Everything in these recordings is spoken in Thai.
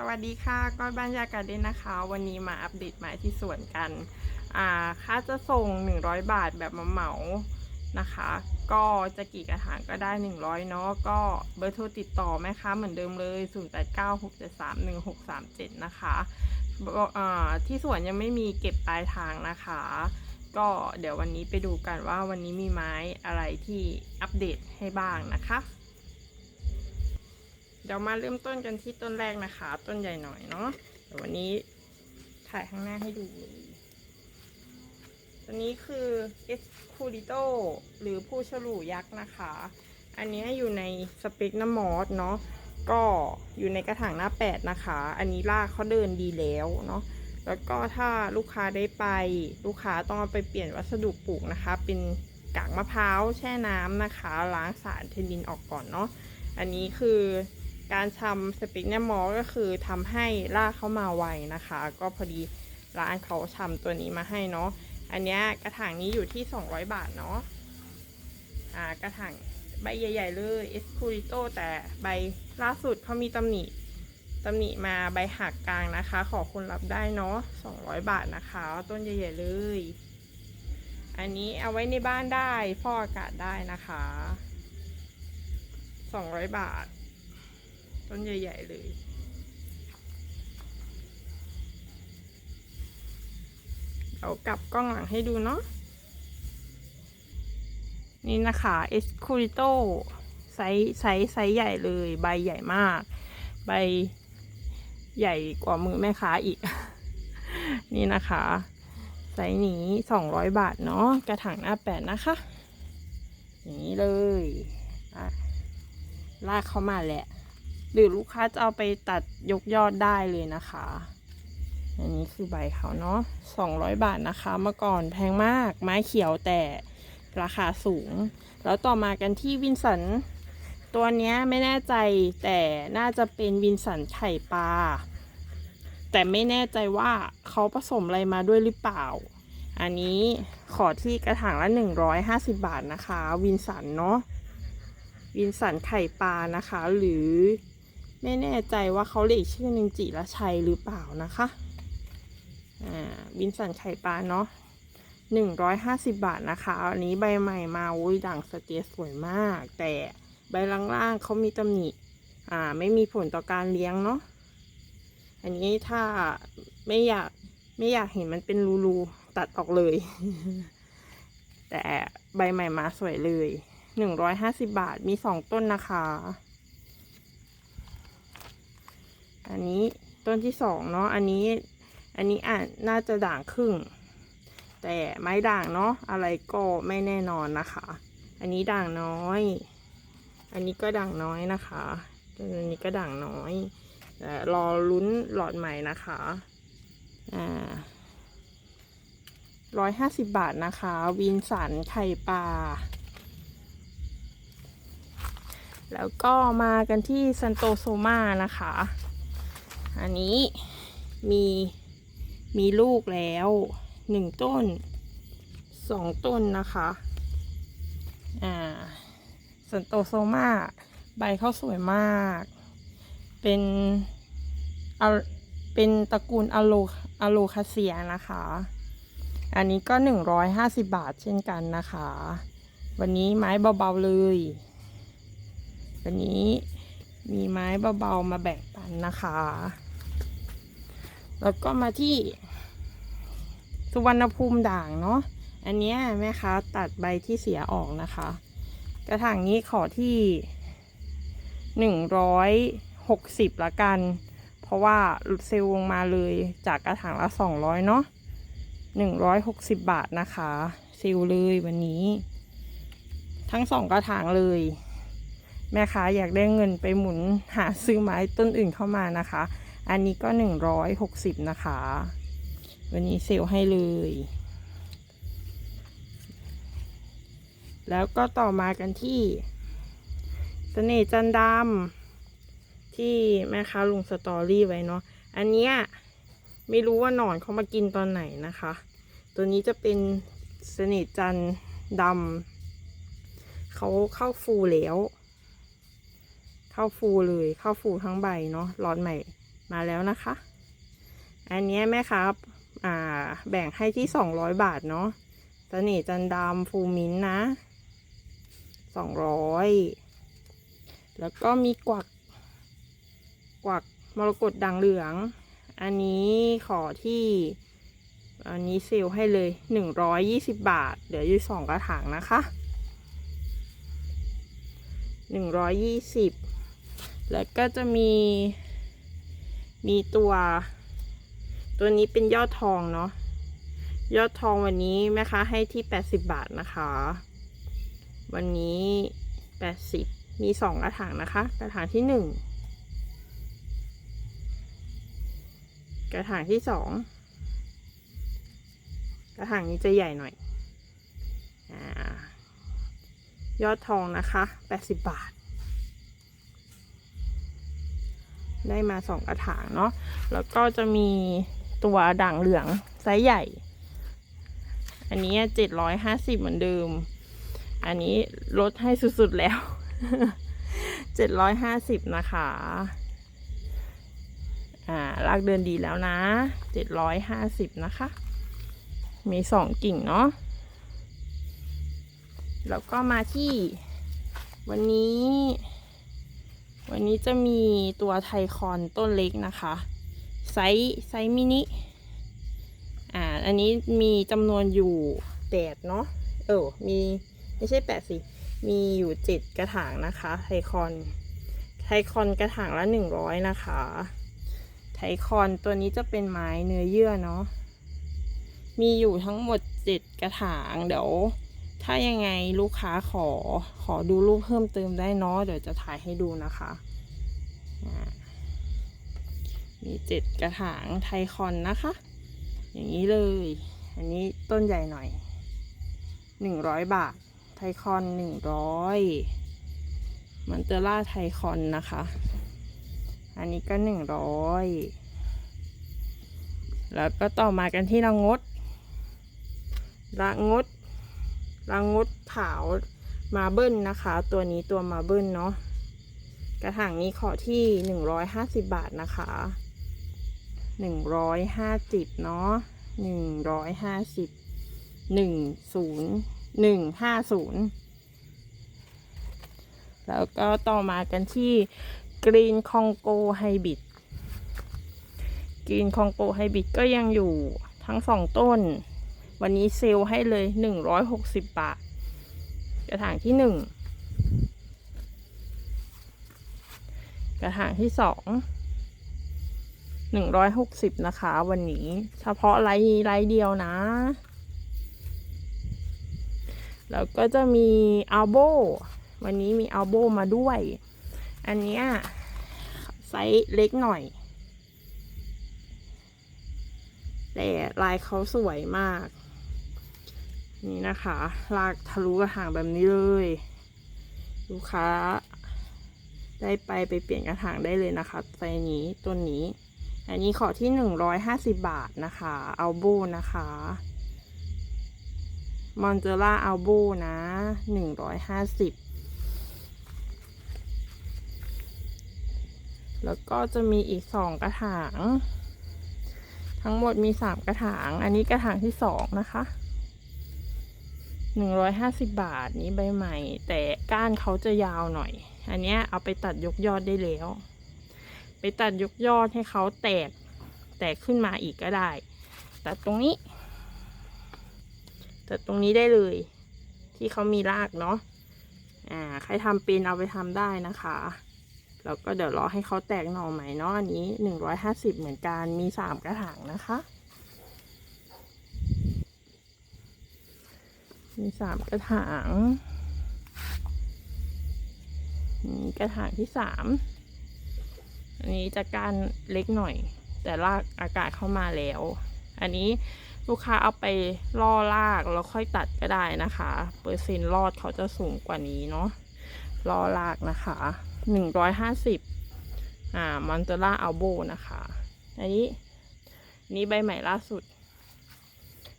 สวัสดีค่ะก้อยบ้านยากาเดนนะคะ วันนี้มาอัปเดตไม้ที่สวนกันอ่าค่าจะส่ง 100 บาทแบบมาเหมานะคะ ก็จะกี่กระถางก็ได้ 100 เนาะก็เบอร์โทรติดต่อแม่ค้าเหมือนเดิมเลย 0896731637 นะคะก็อ่าที่สวนยังไม่มีเก็บปลายทางนะคะ ก็เดี๋ยววันนี้ไปดูกันว่าวันนี้มีไม้อะไรที่อัปเดตให้บ้างนะคะ เดี๋ยวมาเริ่มต้นกันที่ต้นแรกนะคะ ต้นใหญ่หน่อยเนาะเดี๋ยววันนี้ถ่ายข้างหน้าให้ดูเลยตัวนี้คือ e s c u r i t o หรือผู้ฉลูยักษ์นะคะ อันนี้อยู่ในสเปกน้ำมอสเนาะก็อยู่ในกระถางหน้าแปดนะคะ อันนี้รากเขาเดินดีแล้วเนาะแล้วก็ถ้าลูกค้าได้ไปลูกค้าต้องเอาไปเปลี่ยนวัสดุปลูกนะคะ เป็นกากมะพร้าวแช่น้ำนะคะ ล้างสารเทนนินออกก่อนเนาะอันนี้คือ การทำสเปกเนมอก็คือทำให้รากเข้ามาไวนะคะ ก็พอดีร้านเขาทำตัวนี้มาให้เนาะอันนี้กระถางนี้อยู่ที่ 200 บาทเนาะอ่ากระถางใบใหญ่ ๆ เลยเอสคูริโตแต่ใบล่าสุดเขามีตำหนิตำหนิมาใบหักกลางนะคะ ขอคนรับได้เนาะ200 บาทนะคะ ต้นใหญ่ ๆ เลย อันนี้เอาไว้ในบ้านได้ฟอกอากาศได้นะคะ 200 บาท ต้นใหญ่ ๆ เลยเอากลับกล้องหลังให้ดูเนาะนี่นะคะเอสคูริโตไซส์ไซส์ไซส์ใหญ่เลย ใบใหญ่มาก ใบใหญ่กว่ามือแม่ค้าอีก นี่นะคะ ไซส์นี้สองร้อยบาทเนาะกระถางหน้าแปดนะคะ อย่างนี้เลยอะลากเข้ามาแหละ หรือลูกค้าจะเอาไปตัดยกยอดได้เลยนะคะ อันนี้คือใบเขาเนาะสองร้อยบาทนะคะ เมื่อก่อนแพงมากไม้เขียวแต่ราคาสูง แล้วต่อมากันที่วินสัน ตัวเนี้ยไม่แน่ใจแต่น่าจะเป็นวินสันไข่ปลาแต่ไม่แน่ใจว่าเขาผสมอะไรมาด้วยหรือเปล่า อันนี้ขอที่กระถางละ 150 บาทนะคะ วินสันเนาะวินสันไข่ปลานะคะ หรือ ไม่แน่ใจว่าเขาเรียกชื่อหนึ่งจิรชัยหรือเปล่านะคะอ่าวินสันไข่ปลาเนาะหนึ่งร้อยห้าสิบบาทนะคะ อันนี้ใบใหม่มาอุ้ยด่างสเตียสวยมาก แต่ใบล่างๆเขามีตำหนิ อ่า ไม่มีผลต่อการเลี้ยงเนาะ อันนี้ถ้าไม่อยากไม่อยากเห็นมันเป็นรูๆตัดออกเลย แต่ใบใหม่มาสวยเลยหนึ่งร้อยห้าสิบบาทมีสองต้นนะคะ อันนี้ต้นที่สองเนาะ อันนี้ อันนี้อะน่าจะด่างครึ่ง แต่ไม้ด่างเนาะ อะไรก็ไม่แน่นอนนะคะ อันนี้ด่างน้อย อันนี้ก็ด่างน้อยนะคะตัวนี้ก็ด่างน้อยแต่รอลุ้นหลอดใหม่นะคะ อ่าร้อยห้าสิบบาทนะคะ วินสันไข่ปลา แล้วก็มากันที่ซันโตโซมานะคะ อันนี้มีมีลูกแล้วหนึ่งต้นสองต้นนะคะอ่าซันโตโซมาใบเขาสวยมาก เป็นเอาเป็นตระกูลอะโลอะโลคาเซียนะคะ อันนี้ก็หนึ่งร้อยห้าสิบบาทเช่นกันนะคะ วันนี้ไม้เบาๆเลย วันนี้มีไม้เบาๆมาแบ่งปันนะคะ แล้วก็มาที่ สุวรรณภูมิด่างเนาะ อันนี้แม่ค้าตัดใบที่เสียออกนะคะ กระถางนี้ขอที่หนึ่งร้อยหกสิบละกัน เพราะว่าเซลล์ลงมาเลยจากกระถางละสองร้อยเนาะหนึ่งร้อยหกสิบบาทนะคะ เซลล์เลยวันนี้ ทั้งสองกระถางเลยแม่ค้าอยากได้เงินไปหมุนหาซื้อไม้ต้นอื่นเข้ามานะคะ อันนี้ก็หนึ่งร้อยหกสิบนะคะ วันนี้เซลให้เลย แล้วก็ต่อมากันที่เสน่จันดำที่แม่ค้าลงสตอรี่ไว้เนาะ อันเนี้ยไม่รู้ว่าหนอนเขามากินตอนไหนนะคะ ตัวนี้จะเป็นเสน่จันดำเขาเข้าฟูแล้ว เข้าฟูเลย เข้าฟูทั้งใบเนาะร้อนใหม่ มาแล้วนะคะ อันนี้แม่ครับอ่าแบ่งให้ที่สองร้อยบาทเนาะสน่ห์จันดำฟูมินนะสองร้อยแล้วก็มีกวัก กวักมรกตด่างเหลือง อันนี้ขอที่ อันนี้เซลให้เลยหนึ่งร้อยยี่สิบบาทเหลืออยู่สองกระถางนะคะหนึ่งร้อยยี่สิบแล้วก็จะมี มีตัว ตัวนี้เป็นยอดทองเนาะยอดทองวันนี้แม่ค้าให้ที่แปดสิบบาทนะคะ วันนี้แปดสิบมีสองกระถางนะคะ กระถางที่หนึ่งกระถางที่สองกระถางนี้จะใหญ่หน่อยอยอดทองนะคะแปดสิบบาท ได้มาสองกระถางเนาะแล้วก็จะมีตัวด่างเหลืองไซส์ใหญ่ อันนี้เจ็ดร้อยห้าสิบเหมือนเดิม อันนี้ลดให้สุดๆแล้วเจ็ดร้อยห้าสิบนะคะอ่าลากเดินดีแล้วนะเจ็ดร้อยห้าสิบนะคะ มีสองกิ่งเนาะแล้วก็มาที่วันนี้ วันนี้จะมีตัวไทคอนต้นเล็กนะคะ ไซส์ไซส์มินิ อ่า อันนี้มีจำนวนอยู่แปดเนาะ เออ มีไม่ใช่แปดสิ มีอยู่เจ็ดกระถางนะคะ ไทคอน ไทคอนกระถางละหนึ่งร้อยนะคะ ไทคอนตัวนี้จะเป็นไม้เนื้อเยื่อเนาะ มีอยู่ทั้งหมดเจ็ดกระถาง เดี๋ยว ถ้ายังไงลูกค้าขอขอดูรูปเพิ่มเติมได้เนาะเดี๋ยวจะถ่ายให้ดูนะคะอ่ามีเจ็ดกระถางไทคอนนะคะ อย่างนี้เลย อันนี้ต้นใหญ่หน่อยหนึ่งร้อยบาท ไทคอนหนึ่งร้อยมันเตอร่าไทคอนนะคะ อันนี้ก็หนึ่งร้อยแล้วก็ต่อมากันที่ละงดละงด ละงดขาวมาเบิ้ลนะคะ ตัวนี้ตัวมาเบิ้ลเนาะกระถางนี้ขอที่หนึ่งร้อยห้าสิบบาทนะคะหนึ่งร้อยห้าสิบเนาะหนึ่งร้อยห้าสิบหนึ่งศูนย์หนึ่งห้าศูนย์แล้วก็ต่อมากันที่กรีนคองโกไฮบิดกรีนคองโกไฮบิดก็ยังอยู่ทั้งสองต้น วันนี้เซลให้เลยหนึ่งร้อยหกสิบบาท กระถางที่หนึ่งกระถางที่สองหนึ่งร้อยหกสิบนะคะ วันนี้เฉพาะไลน์ไลน์เดียวนะ แล้วก็จะมีอัลโบวันนี้มีอัลโบมาด้วย อันเนี้ยไซส์เล็กหน่อย แต่ลายเขาสวยมาก นี่นะคะ ลากทะลุกระถางแบบนี้เลย ลูกค้า ได้ไปไปเปลี่ยนกระถางได้เลยนะคะไซนี้ต้นนี้ อันนี้ขอที่หนึ่งร้อยห้าสิบบาทนะคะอัลโบนะคะมอนเจล่าอัลโบนะหนึ่งร้อยห้าสิบแล้วก็จะมีอีกสองกระถาง ทั้งหมดมีสามกระถาง อันนี้กระถางที่สองนะคะ หนึ่งร้อยห้าสิบบาทนี้ใบใหม่ แต่ก้านเขาจะยาวหน่อย อันนี้เอาไปตัดยกยอดได้แล้ว ไปตัดยกยอดให้เขาแตก แตกขึ้นมาอีกก็ได้ ตัดตรงนี้ ตัดตรงนี้ได้เลย ที่เขามีรากเนาะอ่าใครทำเป็นเอาไปทำได้นะคะแล้วก็เดี๋ยวรอให้เขาแตกหน่อใหม่เนาะอันนี้หนึ่งร้อยห้าสิบเหมือนกันมีสามกระถางนะคะ มีสามกระถางนี่กระถางที่สามอันนี้จะการเล็กหน่อย แต่ลากอากาศเข้ามาแล้ว อันนี้ลูกค้าเอาไปล่อลากแล้วค่อยตัดก็ได้นะคะ เปอร์เซ็นต์รอดเขาจะสูงกว่านี้เนาะล่อลากนะคะหนึ่งร้อยห้าสิบอ่ามอนเตล่าอัลโบนะคะ อันนี้นนี้ใบใหม่ล่าสุด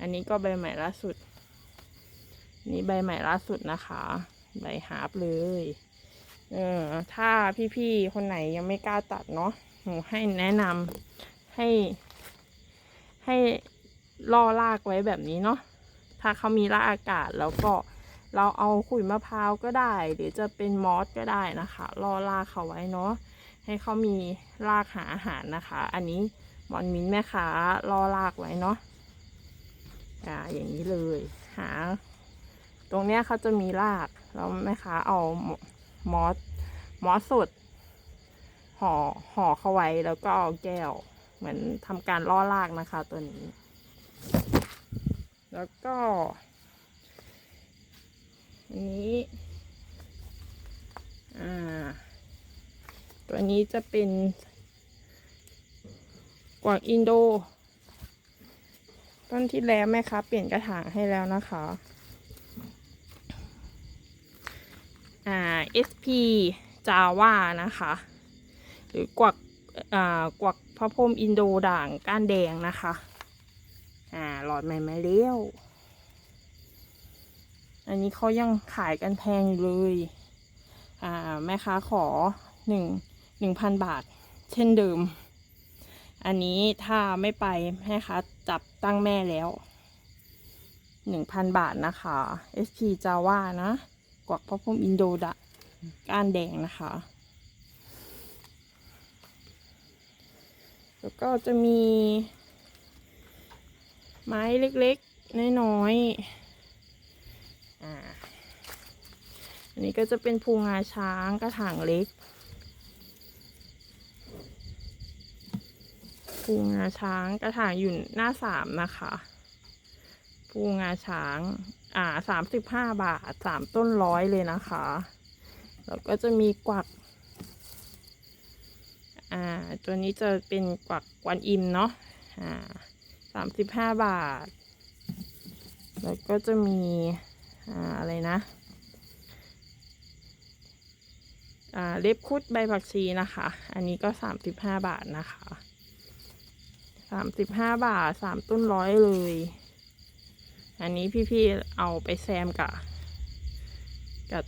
อันนี้ก็ใบใหม่ล่าสุด นี่ใบใหม่ล่าสุดนะคะ ใบฮาร์ปเลย เออถ้าพี่ๆคนไหนยังไม่กล้าตัดเนาะหนูให้แนะนำให้ ให้ล่อรากไว้แบบนี้เนาะถ้าเขามีรากอากาศแล้วก็เราเอาขุยมะพร้าวก็ได้ หรือจะเป็นมอสก็ได้นะคะล่อรากเขาไว้เนาะให้เขามีรากหาอาหารนะคะ อันนี้มอนมินแม่ค้าล่อรากไว้เนาะอ่าอย่างนี้เลยหา ตรงเนี้ยเขาจะมีรากแล้วแม่ค้าเอามอสมอสสดห่อห่อเข้าไว้แล้วก็เอาแก้ว เหมือนทำการล่อรากนะคะ ตัวนี้ แล้วก็ อันนี้ อ่า ตัวนี้จะเป็นกวางอินโด ต้นที่แล้วแม่ค้าเปลี่ยนกระถางให้แล้วนะคะ อ่า SP จาว่านะคะ หรือกวักอ่ากวักพระพรมอินโดด่างก้านแดงนะคะ อ่าหลอดใหม่มาแล้วอันนี้เขายังขายกันแพงอยู่เลย อ่า แม่ค้าขอหนึ่งหนึ่งพันบาท เช่นเดิม อันนี้ถ้าไม่ไปแม่ค้าจับตั้งแม่แล้วหนึ่งพันบาทนะคะ SP จาว่านะ กวักพระพรหมอินโดดะก้านแดงนะคะ แล้วก็จะมี ไม้เล็กๆ น้อยๆ อ่า อันนี้ก็จะเป็นภูงาช้างกระถางเล็ก ภูงาช้างกระถางอยู่หน้าสามนะคะ ภูงาช้าง อ่าสามสิบห้าบาทสามต้นร้อยเลยนะคะ แล้วก็จะมีกวัก อ่า ตัวนี้จะเป็นกวักกวนอิมเนาะ อ่าสามสิบห้าบาท แล้วก็จะมี อ่า อะไรนะ อ่า เล็บคุดใบผักชีนะคะ อันนี้ก็สามสิบห้าบาทนะคะสามสิบห้าบาทสามต้นร้อยเลย อันนี้พี่ๆเอาไปแซมกับกับ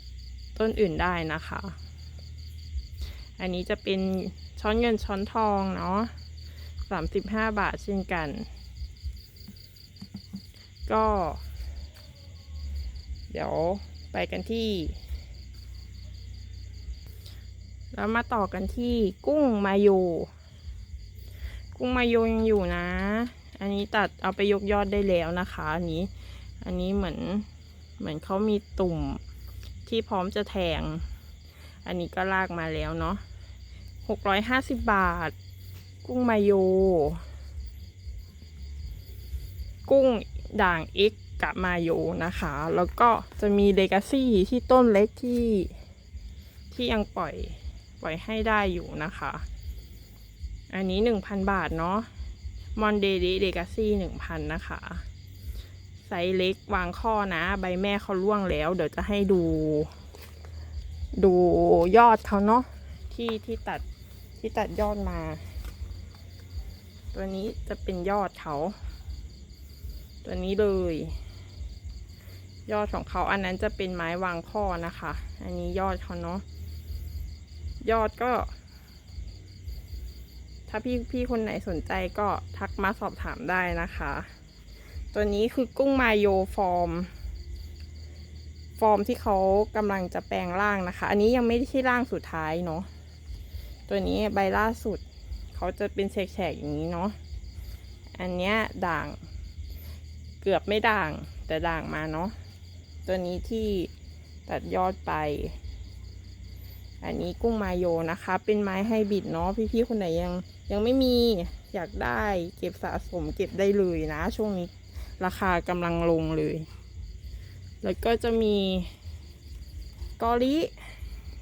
ต้นอื่นได้นะคะ อันนี้จะเป็นช้อนเงินช้อนทองเนาะสามสิบห้าบาทเช่นกัน ก็ เดี๋ยวไปกันที่ แล้วมาต่อกันที่กุ้งมาโยกุ้งมาโยยังอยู่นะ อันนี้ตัดเอาไปยกยอดได้แล้วนะคะ อันนี้ อันนี้เหมือนเหมือนเขามีตุ่มที่พร้อมจะแทง อันนี้ก็ลากมาแล้วเนาะหกร้อยห้าสิบบาท กุ้งมาโย กุ้งด่างเอ็กกับมาโยนะคะ แล้วก็จะมีเลกาซี่ที่ต้นเล็กที่ที่ยังปล่อยปล่อยให้ได้อยู่นะคะ อันนี้หนึ่งพันบาทเนาะมอนเดย์เดกาซี่หนึ่งพันนะคะ ไซส์เล็กวางข้อนะ ใบแม่เขาล่วงแล้ว เดี๋ยวจะให้ดู ดูยอดเขาเนาะที่ที่ตัดที่ตัดยอดมา ตัวนี้จะเป็นยอดเขา ตัวนี้เลย ยอดของเขาอันนั้นจะเป็นไม้วางข้อนะคะ อันนี้ยอดเขาเนาะยอดก็ ถ้าพี่พี่คนไหนสนใจก็ทักมาสอบถามได้นะคะ ตัวนี้คือกุ้งมาโยฟอร์ม ฟอร์มที่เขากำลังจะแปลงร่างนะคะ อันนี้ยังไม่ใช่ร่างสุดท้ายเนาะ ตัวนี้ใบล่าสุด เขาจะเป็นแฉกๆอย่างนี้เนาะ อันเนี้ยด่าง เกือบไม่ด่าง แต่ด่างมาเนาะ ตัวนี้ที่ตัดยอดไป อันนี้กุ้งมาโยนะคะ เป็นไม้ไฮบริดเนาะ พี่ๆคนไหนยังยังไม่มีอยากได้เก็บสะสมเก็บได้เลยนะ ช่วงนี้ ราคากำลังลงเลย แล้วก็จะมีกอลิ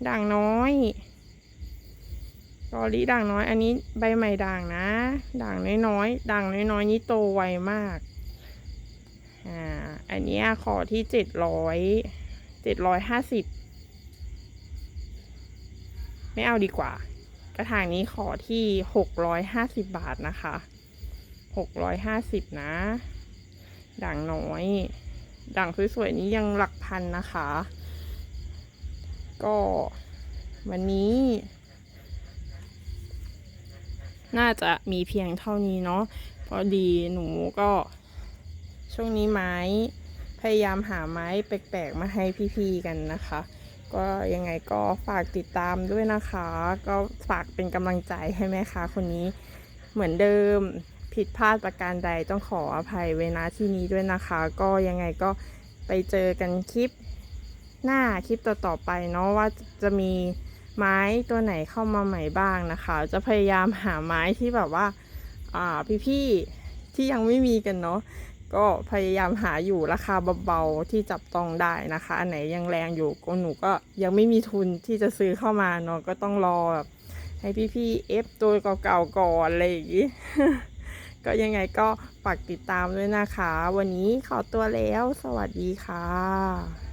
ด่างน้อยกอลิด่างน้อย อันนี้ใบใหม่ด่างนะ ด่างน้อยๆ ด่างน้อยๆนี่โตไวมาก อ่า อันเนี้ยขอที่เจ็ดร้อยเจ็ดร้อยห้าสิบไม่เอาดีกว่า กระถางนี้ขอที่หกร้อยห้าสิบบาทนะคะหกร้อยห้าสิบนะ ด่างน้อย ด่างสวยๆนี้ยังหลักพันนะคะ ก็วันนี้ น่าจะมีเพียงเท่านี้เนาะพอดีหนูก็ช่วงนี้ไม้พยายามหาไม้แปลกๆมาให้พี่ๆกันนะคะ ก็ยังไงก็ฝากติดตามด้วยนะคะ ก็ฝากเป็นกำลังใจให้แม่ค้าคนนี้เหมือนเดิม ผิดพลาดประการใดต้องขออภัยเวลาที่นี้ด้วยนะคะ ก็ยังไงก็ไปเจอกันคลิปหน้าคลิปต่อๆไปเนาะว่าจะมีไม้ตัวไหนเข้ามาใหม่บ้างนะคะ จะพยายามหาไม้ที่แบบว่าอ่าพี่ๆที่ยังไม่มีกันเนาะก็พยายามหาอยู่ราคาเบาๆที่จับต้องได้นะคะ อันไหนยังแรงอยู่ก็หนูก็ยังไม่มีทุนที่จะซื้อเข้ามาเนาะก็ต้องรอแบบให้พี่ๆเอฟตัวเก่าๆก่อนอะไรอย่างงี้ ก็ยังไงก็ฝากติดตามด้วยนะคะ วันนี้ขอตัวแล้ว สวัสดีค่ะ